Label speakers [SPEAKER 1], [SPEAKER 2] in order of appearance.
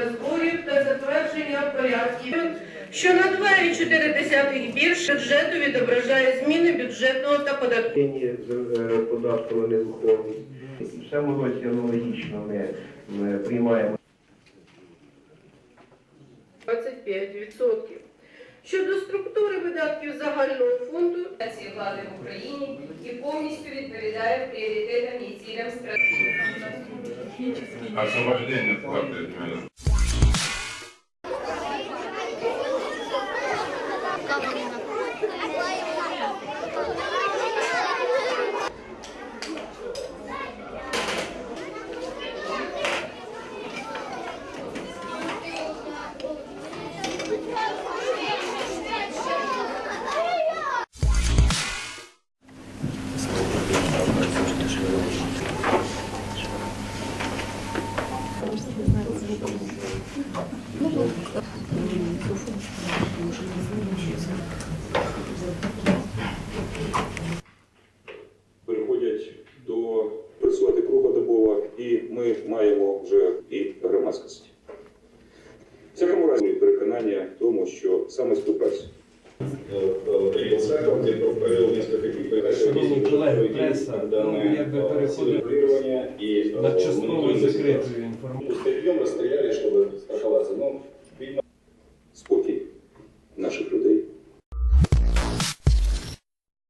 [SPEAKER 1] та зборів та затвердження порядків, що на 2,4 більше бюджету відображає зміни бюджетного та податкового.
[SPEAKER 2] Податку на нерухомість. В цьому році аналогічно ми, ми приймаємо
[SPEAKER 1] 25%. Щодо структури видатків загального фонду,
[SPEAKER 3] влади в Україні і повністю відповідає пріоритетам і цілям стратегії.
[SPEAKER 4] Переходять до працювати круглодобово, і ми маємо вже і громадськість. В всякому разі переконання в тому, що саме співпраця.
[SPEAKER 5] Преса, ну, якби переходимо на частково закритою інформацією.
[SPEAKER 6] Стадіон розстріляли, щоб страхуватися.